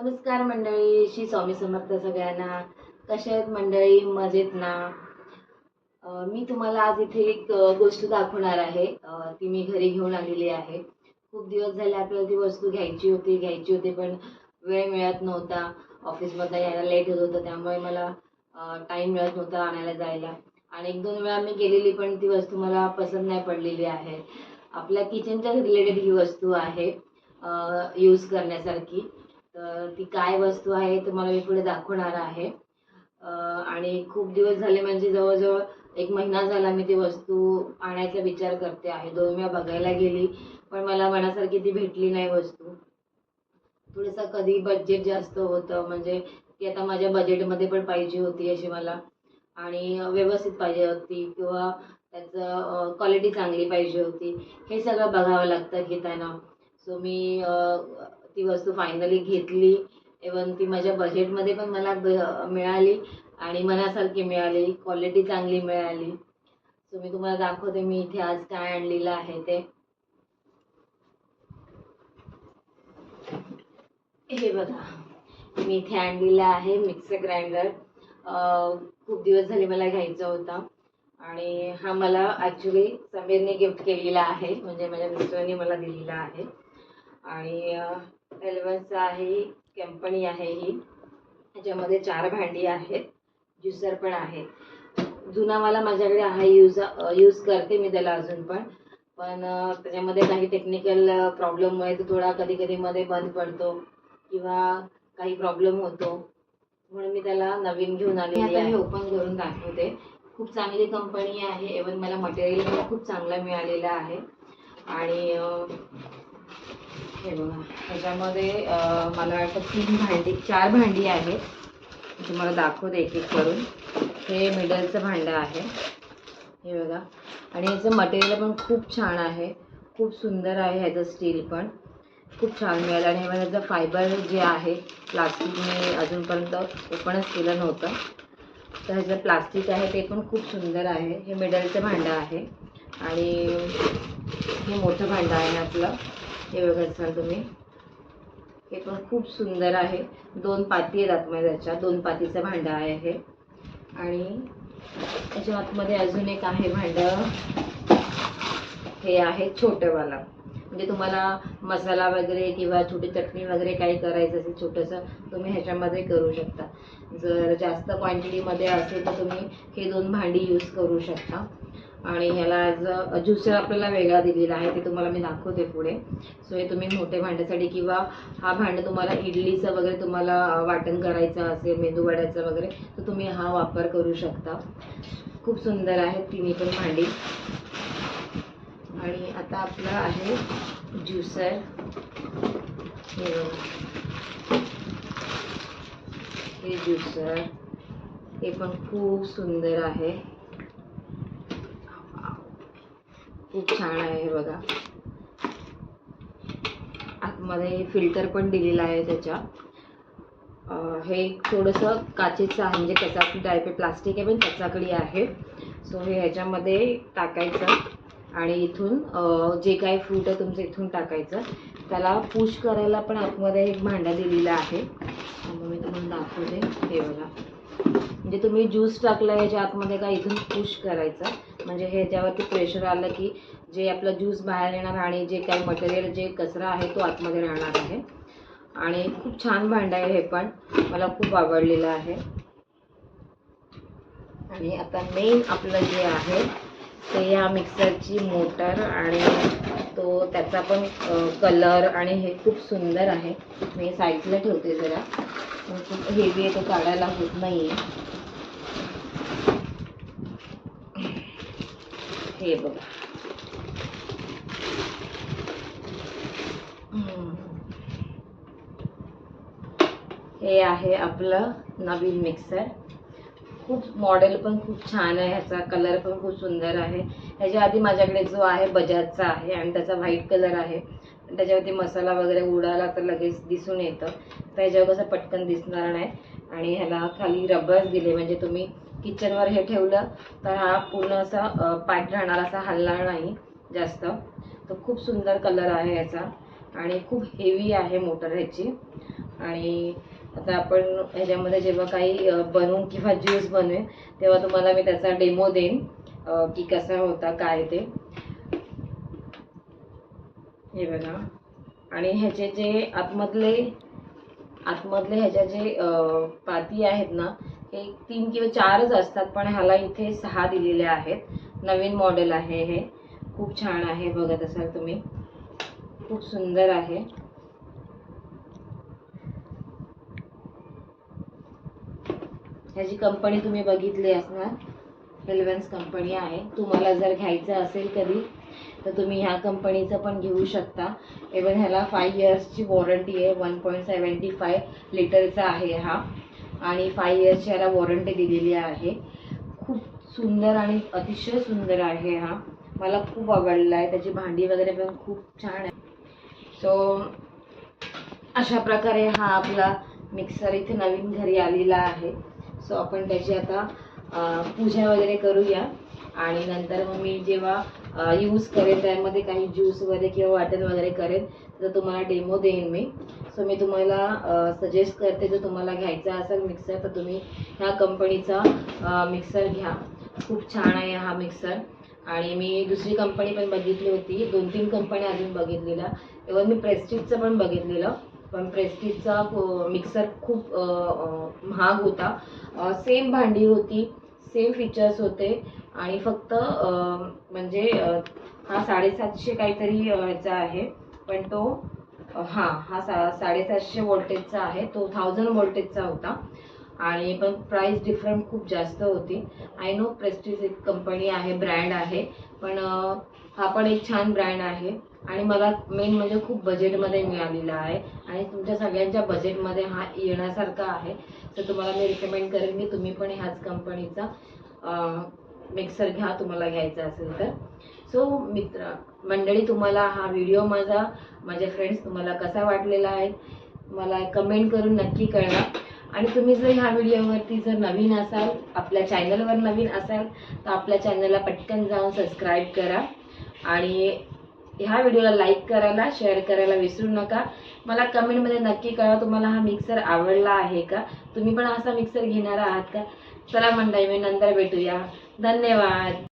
नमस्कार मंडळी श्री स्वामी समर्थ सगळ्यांना. कशा आहेत मंडळी? मजेत ना? मी तुम्हाला आज इथे एक गोष्ट दाखवणार आहे. ती मी घरी घेऊन आलेली आहे. खूप दिवस झाले आपल्याला ती वस्तू घ्यायची होती घ्यायची होती पण वेळ मिळत नव्हता. ऑफिसमध्ये यायला लेट होत होतं त्यामुळे मला टाईम मिळत नव्हता आणायला जायला. आणि एक दोन वेळा मी गेलेली पण ती वस्तू मला पसंत नाही पडलेली आहे. आपल्या किचनच्या रिलेटेड ही वस्तू आहे यूज करण्यासारखी. तर ती काय वस्तू आहे तुम्हाला मी पुढे दाखवणार आहे. आणि खूप दिवस झाले म्हणजे जवळजवळ एक महिना झाला मी ती वस्तू आणायचा विचार करते आहे. दोन वेळा बघायला गेली पण मला मनासारखी ती भेटली नाही वस्तू. थोडंसं कधी बजेट जास्त होतं म्हणजे ती आता माझ्या बजेटमध्ये पण पाहिजे होती अशी मला. आणि व्यवस्थित पाहिजे होती किंवा त्याचं क्वालिटी चांगली पाहिजे होती. हे सगळं बघावं लागतं घेताना. सो मी ती वस्तू फायनली घेतली. इवन ती माझ्या बजेटमध्ये पण मला ब- मिळाली आणि मनासारखी मिळाली. क्वालिटी चांगली मिळाली. सो मी तुम्हाला दाखवते मी इथे आज काय आणलेलं आहे ते. हे बघा. मी इथे आणलेलं आहे मिक्सर ग्राइंडर. खूप दिवस झाले मला घ्यायचा होता. आणि हा मला ॲक्च्युली समीरने गिफ्ट केलेला आहे. म्हणजे माझ्या मिस्टरने मला दिलेला आहे. आणि एलेवन्सचा आहे कंपनी आहे ही. ह्याच्यामध्ये चार भांडी आहेत ज्युसर पण आहे. जुना मला माझ्याकडे हा यूज यूज करते मी त्याला अजून पण. पण त्याच्यामध्ये काही टेक्निकल प्रॉब्लेममुळे तो थोडा कधी कधी मध्ये बंद पडतो किंवा काही प्रॉब्लेम होतो. म्हणून मी त्याला नवीन घेऊन आले आता हे ओपन करून दाखवते. खूप चांगली कंपनी आहे. इवन मला मटेरियल पण खूप चांगलं मिळालेलं आहे. आणि हे बघा ह्याच्यामध्ये मला वाटतं तीन भांडी चार भांडी आहेत. तुम्हाला दाखवू दाखवते एक एक करून. हे मिडलचं भांडं आहे. हे बघा. आणि याचं मटेरियल पण खूप छान आहे. खूप सुंदर आहे ह्याचं स्टील पण. खूप छान मिळालं. आणि हे ह्याचं फायबर जे आहे प्लास्टिक मी अजूनपर्यंत ओपनच केलं नव्हतं. तर ह्याचं प्लास्टिक आहे ते पण खूप सुंदर आहे. हे मिडलचं भांडं आहे. आणि हे मोठं भांडं आहे आपलं. हे बघत तुम्ही. हे पण खूप सुंदर आहे. दोन पाती आहेत आतमध्ये त्याच्या दोन पातीचं भांडं आहे. हे आणि त्याच्या आतमध्ये अजून एक आहे भांडं. हे आहे छोटंवाला. म्हणजे तुम्हाला मसाला वगैरे किंवा छोटी चटणी वगैरे काही करायचं असेल छोटंसं तुम्ही ह्याच्यामध्ये करू शकता. जर जास्त क्वांटिटीमध्ये असेल तर तुम्ही हे दोन भांडी यूज करू शकता. आणि ह्याला ॲज अ ज्युसर आपल्याला वेगळा दिलेला आहे ते तुम्हाला मी दाखवते पुढे. सो हे तुम्ही मोठे भांड्यासाठी किंवा हा भांडं तुम्हाला इडलीचं वगैरे तुम्हाला वाटण करायचं असेल मेंदूवाड्याचं वगैरे तर तुम्ही हा वापर करू शकता. खूप सुंदर आहेत तिन्ही पण भांडी. आणि आता आपलं आहे ज्युसर. हे हे ज्युसर. हे पण खूप सुंदर आहे. खूप छान आहे हे बघा. आतमध्ये फिल्टर पण दिलेला आहे त्याच्या. हे थोडंसं काचेचं आहे म्हणजे कचाकडी टाईप आहे प्लास्टिक आहे पण कचाकडी आहे. सो हे ह्याच्यामध्ये टाकायचं आणि इथून जे काही फ्रूट आहे तुमचं इथून टाकायचं. त्याला पुश करायला पण आतमध्ये एक भांडा दिलेला आहे. मग मी तुम्हाला दाखवते. हे बघा. म्हणजे तुम्ही ज्यूस टाकला याच्या आतमध्ये का इथून पुश करायचं. म्हणजे हे ह्याच्यावरती प्रेशर आलं की जे आपलं ज्यूस बाहेर येणार आणि जे काही मटेरियल जे कचरा आहे तो आतमध्ये राहणार आहे. आणि खूप छान भांडं आहे हे पण. मला खूप आवडलेलं आहे. आणि आता मेन आपलं जे आहे ते या मिक्सरची मोटर आणि तो त्याचा पण कलर आणि हे खूप सुंदर आहे. मी साईडला ठेवते जरा. खूप हेवी आहे तो काढायला होत नाही आहे हे बघा. हे आहे आपलं नवीन मिक्सर खूप मॉडेल पण खूप छान आहे ह्याचा कलर पण खूप सुंदर आहे. ह्याच्या आधी माझ्याकडे जो आहे बजाजचा आहे आणि त्याचा व्हाईट कलर आहे. आणि त्याच्यावरती मसाला वगैरे उडाला तर लगेच दिसून येतं. तर ह्याच्यावर कसं पटकन दिसणार नाही. आणि ह्याला खाली रबर्स दिले म्हणजे तुम्ही किचनवर हे ठेवलं तर हा पूर्ण असा पॅक राहणार असा हलणार नाही जास्त. तर खूप सुंदर कलर आहे ह्याचा आणि खूप हेवी आहे मोटर ह्याची. आणि आता आपण ह्याच्यामध्ये जेव्हा काही बनवून बनवू किंवा ज्यूस बनवेन तेव्हा तुम्हाला मी त्याचा डेमो देईन की कसा होता काय ते. हे बघा. आणि ह्याचे जे आतमधले आतमधले ह्याच्या जे पाती आहेत ना एक तीन किंवा चारच असतात पण ह्याला इथे सहा दिलेले आहेत. नवीन मॉडेल आहे हे. खूप छान आहे बघत असाल तुम्ही. खूप सुंदर आहे. ह्याची कंपनी तुम्ही बघितली असणार. हेल्वेन्स कंपनी आहे. तुम्हाला जर घ्यायचं असेल कधी तर तुम्ही ह्या कंपनीचं पण घेऊ शकता. इवन ह्याला फाय इयर्सची वॉरंटी आहे. वन पॉईंट सेवन्टी फाय लिटरचा आहे हा. आणि फाय इयर्सची ह्याला वॉरंटी दिलेली आहे. खूप सुंदर आणि अतिशय सुंदर आहे हा. मला खूप आवडला आहे त्याची भांडी वगैरे पण खूप छान आहे. सो अशा प्रकारे हा आपला मिक्सर इथे नवीन घरी आलेला आहे. सो आपण त्याची आता पूजा वगैरे करूया. आणि नंतर मग मी जेव्हा यूज करेन त्यामध्ये काही ज्यूस वगैरे किंवा वाटण वगैरे करेन तर तुम्हाला डेमो देईन मी. सो मी तुम्हाला सजेस्ट करते जर तुम्हाला घ्यायचा असेल मिक्सर तर तुम्ही ह्या कंपनीचा मिक्सर घ्या. खूप छान आहे हा मिक्सर आणि मी दुसरी कंपनी पण बघितली होती. दोन तीन कंपन्या अजून बघितलेल्या. इवन मी प्रेस्टिजचं पण बघितलेलं. पण प्रेस्टिजचा मिक्सर खूप महाग होता. सेम भांडी होती. सेम फीचर्स होते. आणि फक्त म्हणजे हा साडेसातशे काहीतरी ह्याचा आहे. पण तो हां हा हा सा साडेसातशे वोल्टेजचा आहे. तो थाउजंड वोल्टेजचा होता. आणि पण प्राईस डिफरंट खूप जास्त होती. आय नो प्रेस्टिज एक कंपनी आहे ब्रँड आहे. पण हा पण एक छान ब्रँड आहे. आणि मला मेन म्हणजे खूप बजेटमध्ये मिळालेला आहे. आणि तुमच्या सगळ्यांच्या बजेटमध्ये हा येण्यासारखा आहे. तर तुम्हाला मी रिकमेंड करेन की तुम्ही पण ह्याच कंपनीचा मिक्सर घ्या तुम्हाला घ्यायचा असेल तर. सो मित्र मंडळी तुम्हाला हा व्हिडिओ माझा माझे फ्रेंड्स तुम्हाला कसा वाटलेला आहे? मला कमेंट करून नक्की कळवा. आणि तुम्ही जर ह्या व्हिडिओवरती जर नवीन असाल आपल्या चॅनलवर नवीन असाल तर आपल्या चॅनलला पटकन जाऊन सबस्क्राईब करा. आणि ह्या व्हिडिओला लाईक करायला शेअर करायला विसरू नका. मला कमेंटमध्ये नक्की कळवा तुम्हाला हा मिक्सर आवडला आहे का? तुम्ही पण असा मिक्सर घेणार आहात का? चला मंडळी मी नंतर भेटूया. धन्यवाद.